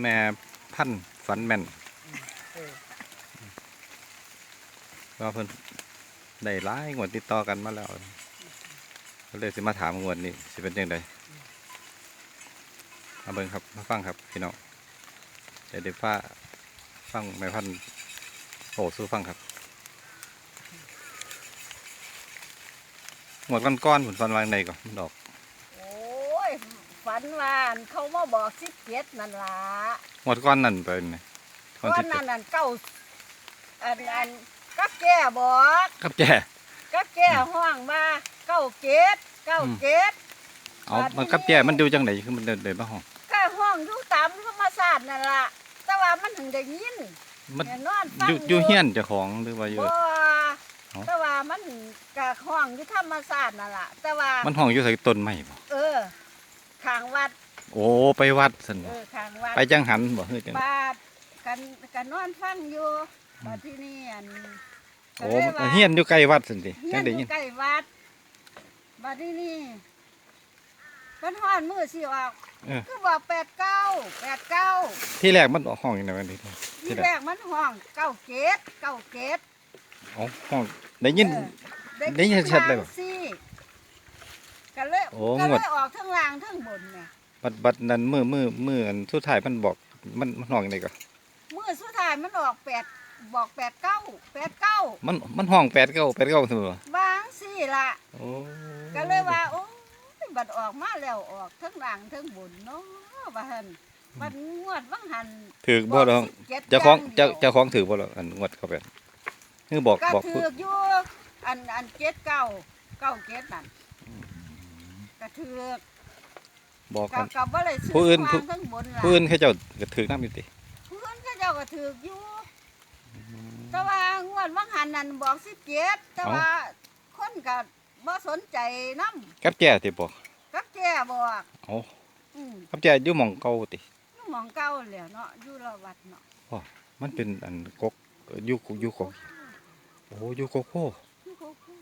แม่พันธ์ฝันแม่นว่าเพิ่นได้หลายงวดติดต่อกันมาแล้วก็เลยสิมาถามงวดนี้สิเป็นยังไงมาเบิ่งครับมาฟังครับพี่น้องเดี๋ยวเดี๋ยวฟ้าฟังแม่พันธ์โอ้สู้ฟังครับงวดก้อนๆผลฟันวางในก่อนดอก ฝันว่าอันเขามาบอกสิบเจ็ดนั่นล่ะงวดก้อนนั่นเป็นไงก้อนก้อที่นเจ็นั้ดนอันเก้าอันอันกับแก่บอกครับแจ้กับแก่ห้องมาเก้าเจ็ดเก้าเจ็ด เอามันกับแจ้มันดูจังไหนคือมันเดินเดินมาห้อง ก็ห้องอยู่ตามธรรมศาสตร์นั่นล่ะ แต่ว่ามันถึงได้ยินมันแน่นอนฟังอยู่อยู่เฮียนเจ้าของหรือว่าอยู่ บ่เอ้า แต่ว่ามันก็ห้องอยู่ธรรมศาสตร์นั่นล่ะแต่ว่ามันห้องอยู่ใส่ต้นไม้บ่เออข้างวัด โอ้ไปวัดสันเอบ่อข้างวัดไปจังหันบ่เฮ้ยจัง บาดกันกันนอนฟังอยู่บาดที่นี่อันโอ้มันเฮียนอยู่ใกล้วัดสันติเฮีจัยงนได้อยินยู่ใกล้วัดบาดที่นี่กันฮ้อนมือสิออกเออคือบอกแปดเก้าแปดเก้าที่แรกมันออกห้องอย่างไรกันดีทีที่แรแรกกมันห้องเก้าเกตเก้าเกต อ๋อห้องได้ยินเออได้ยินชัดเลยเหรอทางสิ กันเลยโอ้ก็งเลวด ยออกทั้งล่างทั้งบนเนี่ยบัดบัดนั้นมือมือมืออันสุดท้ายมันบอกมันมันห้องอย่างไรก็มือสุดท้ายมันออกแปดบอกแปดเก้าแปดเก้ามันมันห้องแปดเก้าแปดเก้าเสมอวางสิละโอ้ก็เลยว่าโอ้ยบัดออกมาแล้วออกทั้งหลังทั้งบนเนาะว่าหันบัดงวดวังหันถือบ่ดอง17เจ้าของย่เจ้าดียวเจ้าของถือบ่ล่ะอันงวดเขาเป็นคือบอกก็บอกถืผู้อกอยู่อันอันเจ็ดเก้าเก้าเจ็ดนั่น ก็ถือกบอกกักับนกับว่าเลยซื้ผู้อื่นข้างผู้ทั้งบนล่ะผู้อื่นเขาเจ้าก็ถือน้ำอยู่ติผู้อื่นก็เจ้าก็ถือกอยู่ แต่ว่างวดวังหันนั่นบอกสิบเจ็ดแต่ว่าคนก็บ่สนใจน้กับแจ้ติบอกำกับแก่บอกโอ้อืมกับแจ้อยู่หม่องเก่าติ อยู่หมองเก่าแล้วเนาะอยู่ละวัดเนาะมันเป็นอันกกอยู่อยู่กกโอ้อยู่กกโพอยู่โคโค่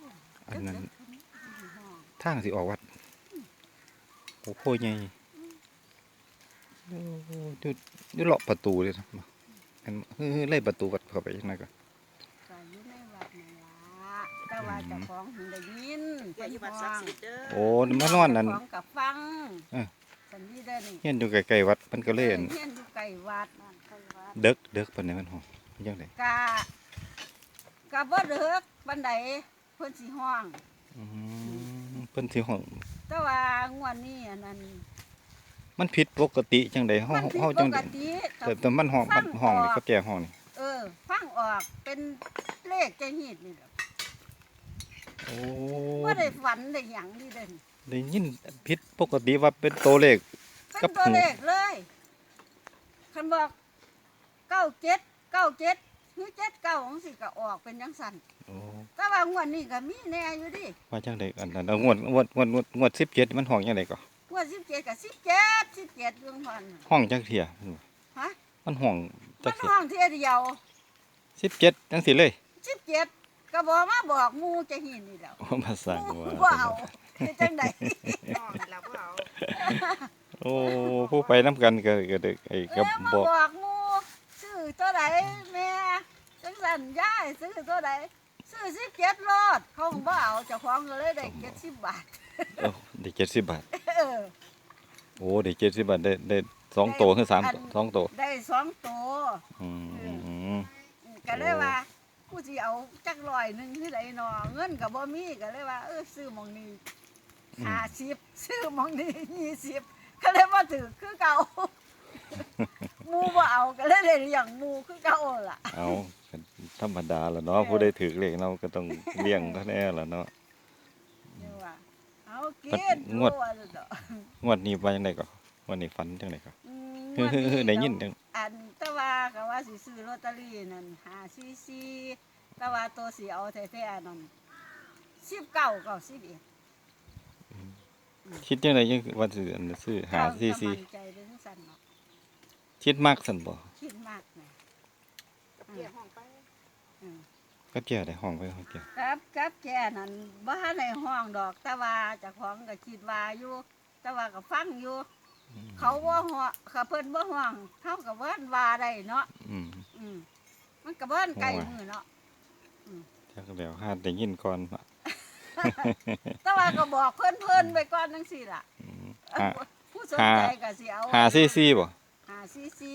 อันนั้นเด็กๆอยู่ห้องทางสิออกวัด กกโพใหญ่โอ้อยู่อยู่เลาะประตูเลยนะอันเฮ้ยไล่ประตูวัดเข้าไปยังไงก็ก็อยู่ในวัดนั่นล่ะแต่ว่าเจ้าของถึงได้ยินอย่าอยู่บัดศักดิ์สิทธิ์เด้อโอ้มานอนนั่นเจ้าของกับฟังเออสันนี้ได้อนี่เฮียนอยู่ใกล้ๆวัดมันก็เล่นเฮียนอยู่ใกล้วัดนั่นใกล้วัดเด็กเด็กปานใดมันห้องยังไงกะกะบ่เด้อบันไดเพิ่นสิห้องอืมเพิ่นสิห้อง แต่ว่างวดนี้อันนั้นมันผิดปกติจังไดเฮามันผิดเฮาปจังกไดติแต่แต่มันห้องมันห้องนี่กับแจ้ห้องนี่เออฟังออกเป็นเลขจะหีดนี่แหละโอ้บ่ได้ฝันได้หยังนี่เด่นได้ยินผิดปกติว่าเป็นตัวเลข เป็นกับตัวเลขเลยคันบอกเก้าเจ็ดเก้าเจ็ด หรือเจ็ดเก้าของสิก็ออกเป็นจังสันโอ้แต่ว่างวดนี้ก็มีแน่อยู่ดิว่าจังไดอันนั้นเอางวดงวดงวดงวดงวด17มันห้องจังไดก็งวดสิบเจ็ดกับสิบเจ็ดสิบเจ็ดดวงพันน่ะห้องจังเที่ยฮะมันห้องจัมังนเที่ยห้องเที่ยเดียว17จังสิเลยสิบเจ็ดก็บอกมาบอกหมูจะหินนี่แหล้วโอ้ภาษาหมูว่าบ่เอาเฮ็ดจังไดน้องเราบ่เอาโอ้ผู้ไปนํกันก็ก็ได้ไอ้เอก็อมาบอกบอกหมูซื้ อตัวใดแม่จังสันยายซื้อตัวใดซื้อสิบเจ็ดรอดเขาก็บ่เอาเจ้าของก็เลยได้เจ็ดสิบบาทเอ้าได้70บาท เออโอ้ได้70บาทได้ได้สองโตวคือสามอันสองโตวได้สองตัวอืม ก็เลยว่ากูสิเอาจักร้อยหนึ่งคือไดนอเงินกับบ่มีก็เลยว่า เออซื้อหมองนี้อืม ห้าสิบซื้อหมองนี้ยี่สิบก็เลยว่าถือคือเก่า หมูบ่เอาก็เลยได้อย่างหมูคือเก่าล่ะเอาก็ธรรมดาล่ะเนาะผู้ใดถือเลขเราก็ต้องเลี้ยงเท่านั้นล่ะเนาะ เดี๋ยวว่าเอากิปัดนงวดดูว่าซั่นเด้องวดนี้ว่าจังไดก็งวดนี้ฝันจังไดก็อืมเฮ้อๆๆได้ยินจังอันแต่ว่าก็ว่าสิซื้อลอตเตอรี่นั่นหาซีซีแต่ว่าตัวสิเอาแท้ๆนั่นสิบเก้าเก้าสิบเอ็ดคิดจังไดยังว่าสิอันซื้อหาซีซีมั่นใจเรื่องสั่นเนาะ คิดมากซั่นบ่คิดมากนะเกี่ยห้องไปอืมก็แก่ได้ห้องไปห้องแก่ครับครับแกนั่นบ้านในห้องดอกแต่ว่าเจ้าของก็คิดว่าอยู่แต่ว่าก็ฟังอยู่เขาว่าห่วงเขาเพิ่นบ่ห่วงเท่ากับว่าว่าได้เนาะอืมอืมมันกับบ้านไก่มือเนาะจักแล้วหาได้ยินก่อนว่าแต่ว่าก็บอกเพิ่นเพิ่นไปก่อนจังซี่ล่ะอืมเอ้าหาผู้สนใจก็สิเอาหาซี่ซี่บ่ หาซีซี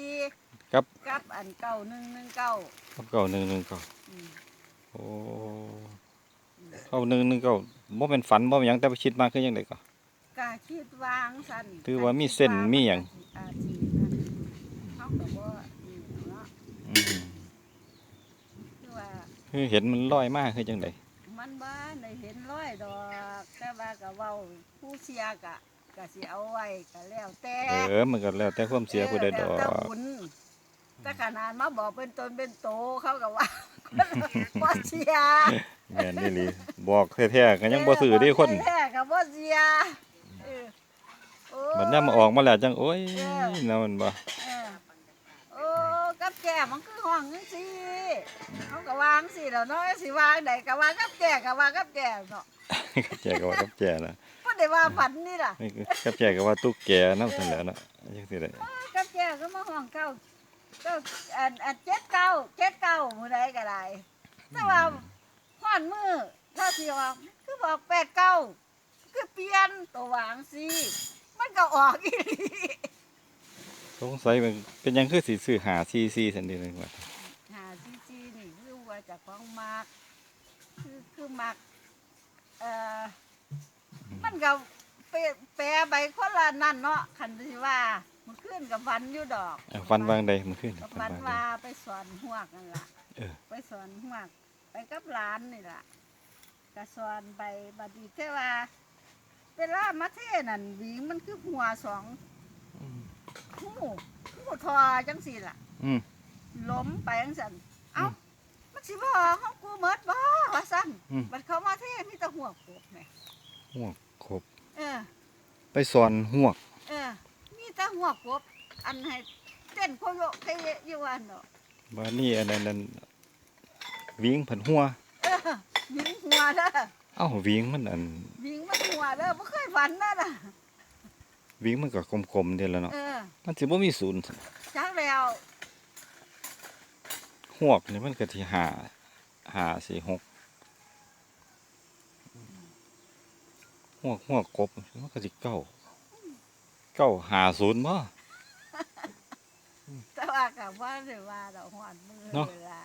ครับ กับอันเก่าหนึ่งหนึ่งเก้าครับเก่าหนึ่งหนึ่งเก่าอืมโอ้เก่าหนึ่งหนึ่งเก่าบ่เป็นฝันบ่เป็นหยังแต่ไปคิดมาคือจังไดก็ก็คิดวางสั่นถือว่ามีเส้นมีหยัง อาชีพนั่นเขาก็บ่นี่เนาะอืมคือว่า คือเห็นมันลอยมากคือจังไดมันบ้านได้เห็นร้อยดอก แต่ว่าก็เว้าผู้เสียกะ ก็สิเอาไว้ก็แล้วแต่เออมันก็แล้วแต่ความเสียผู้ใดดอแล้วแต่กบุญแต่ขนาดมาบอกเป็นตนเป็นโตเขาก็ว่าบ่เสียแม่นอีหลีบอกแท้ๆก็ยังบ่ซื้อเด้คนแท้ๆก็บ่เสียเออโอ้บัดนั้นมาออกมาแล้วจังโอ้ยน่ามันบ่เออโอ้กับแก่มันคือห้องจังซี่เขาก็วางสิแล้วเนาะสิวางได้ก็วางกับแก่ก็วางกับแก่เนาะกับแจก็ว่ากับแจนะบ่ ได้ว่าฝันนี่ล่ะนี่คือกับแจก็ว่าตุ๊กแกนำซั่นแหล้วเนาะจังซี่ได้กับแก่ก็มาห้องเก้าเก้าอันอันเจ็ดเก้าเจ็ดเก้ามื้อใดก็ได้แต่ว่าฮ้อนมือถ้าสิว่าคือบอกแปดเก้าคือเปลี่ยนตัววางสิมันก็ออกอีหลีสงสัยมันเป็นหยังคือสิซื้อหาซีซีซั่นเด้เลยว่าหาซีซีนี่คือว่าเจากของมักคือคือมักเอ่อ มันก็เปแปรใบคนละนั่นเนาะคันที่ว่ามันขึ้นกับฟันอยู่ดอกเอ้าฟันวางใดมันขึ้นกับฟัฟันนวางใดว่าไปสอนหวกนั่นล่ะเออไปสอนหวก ไปกับหลานนี่ล่ะก็สอนไปบัดนี้แค่ว่าเวลามาเทนั่นหวิงมันคือหัวสองอืมหูหูทอจังสี่ล่ะอืมล้มไปจังสันเอ้าอืมมันสิบ่ของกูเมิดบ่ว่าซั่นอืมบัดเขามาเทมีแต่หัวกบแหม หวกครบเออ ไปสอนหวก เออ มีแต่หัวกบอันให้เต้นโคโยเคเยอยู่ว่าเนาะบ้านนี้อันนั้นนั่นวิ่งผันหัว เออวิงหัวเด้อเอ้าวิ่งมันอันวิงมันหัวเด้อบ่เคยฝันนั่นน่ะวิ่งมันก็กลมๆเด้แล้วเนาะเออมันสิบ่มีศูนย์จักแล้วหวกนี่มันก็สิหาหาสี่หก หวกหวกกบมันก็สิเก้าเก้าหาศูนย์บ่แต่ว่าก็บ่ได้ว่าดอกฮอดมือเนาะเวลา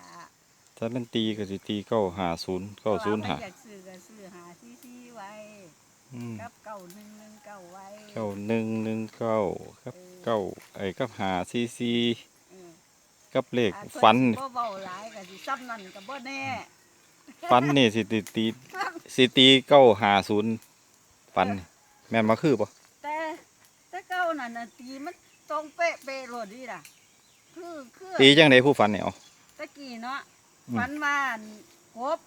ถ้ามันตีก็สิตีเก้าหาศูนย์เก้าศูนย์หาเพระว่มันอยากซื้อก็ซื้อหาซี่ๆไว้อืมกับเก่าหนึ่งหนึ่งเก่าไว้เก้าหนึ่งหนึ่งเก้าครับเก้าไอ้กับหาซีซีเออกับเลขอาจเพิ่ฟันสิบ่เบาหลายก็สิซ้ำนั่นก็บ่แน่ฟันนี่สิตีตีสิตีเก้าหาศูนย์ ฟันนี่แม่นมาคือปะแต่แต่เก่านั่นน่ะตีมันตรงเป๊ะเป๊ะโลดนี่ล่ะ คือคือตีจังไดผู้ฟันเนี่ยเอา ตะกี้เนาะอืมฝันว่าอั่นกบ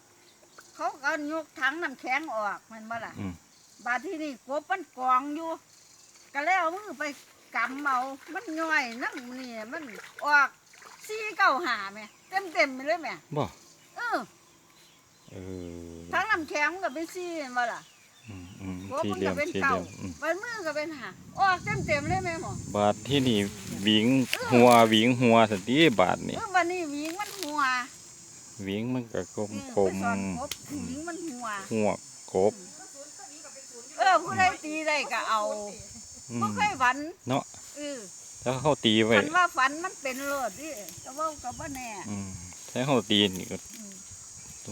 เขาก็ยกถังน้ำแข็งออกแมันบ่ล่ะอืม บาดที่นี่กบมันกองอยู่ ก็แล้วเอามือไปกำเอามันย่อยน้ำนี่มันออกซี่เก้าหาแม่เต็มเต็มๆไปเลยแม่บ่เออ เออถังน้ำแข็งมันก็เป็นซี่แม่นบ่ล่ะอืมอืมกบ สี่มันเหลี่ยก็มเป็นสี่เหเก่าลี่ยมอืมบันมือก็เป็นหาออกเต็มเต็มๆเลยแม่หมอบาดที่นี่หวิงหัวหวิงหัวสันติบาทนี่เออบันนี้หวิงมันหัวหวิงมันก็กลมเออกลไปมสอนกบหวิงมันหัวหัวกบเออผู้ใดตีได้ก็เอาอืบ่มเคยฝันเนาะ เออถ้าเขาตีไว้ฝันว่าฝันมันเป็นโลดดิก็เว่าก็บ่แน่อืมถ้าเขาตีนี่ก็อืม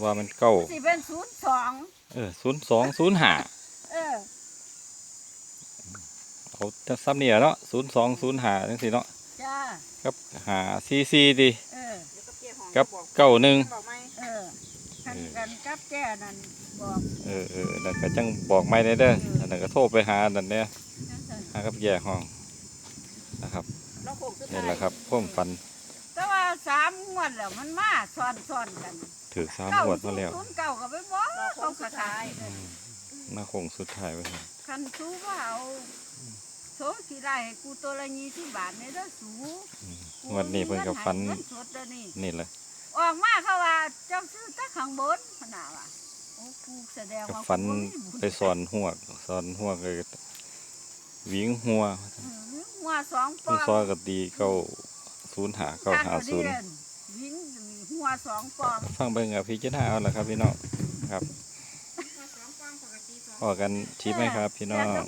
ว่ามันเก้า สิเป็นศูนย์สองเออศูนย์สองศูนย์ห้า เออเอาจะซ้ำเนี่ยเนาะศูนย์สองศูนย์ห้าจังสิเนาะจ้ากับหาซีซีดีเออเดี๋ยวก็เกี่ยวห้องกับบอกเก้าหนึ่งบอกไหมเออคันกันกับแก่นั่นบอกเออเออนั่นก็จังบอกไม่ได้เด้ออันนั้นก็โทรไปหานั่นเนี่ยจังซั่นหากับแย่ห้องนะครับเราโคงสุดนี่ท้ายแหละครับพ่มฟันแต่ว่าสามงวดแล้วมันมาซ้อนๆกันถือสามเก้าหวดมาแล้วศูนย์เก้าก็ไปบ่เราโคเขางก็สุดขาท้ายย อืม มาคงสุดท้ายไว้ให้คันสูว่าเอาสูซสีไรให้กูตัวละยี่สิบบาทในเด้อสูงวันนี้เพิ่นกันเงินเด้อนี่นี่แลยออกมาเขาว่าเจ้าซื้อตะขังบนขนาดว่าโอ้กูแสดงว่าฟันไปสอนหัวกสอนหัวเลยวิ่งหัวเอองหัวสองปอกนซอยก็ตีเข้าศูนย์หาเข้าหาศูนย์ วิ่งหัวสองปอน ฟังเปงกับพี่เจ้าเอาละครับพี่น้องครับ ออกกันชิปไหมครับ พี่น้อง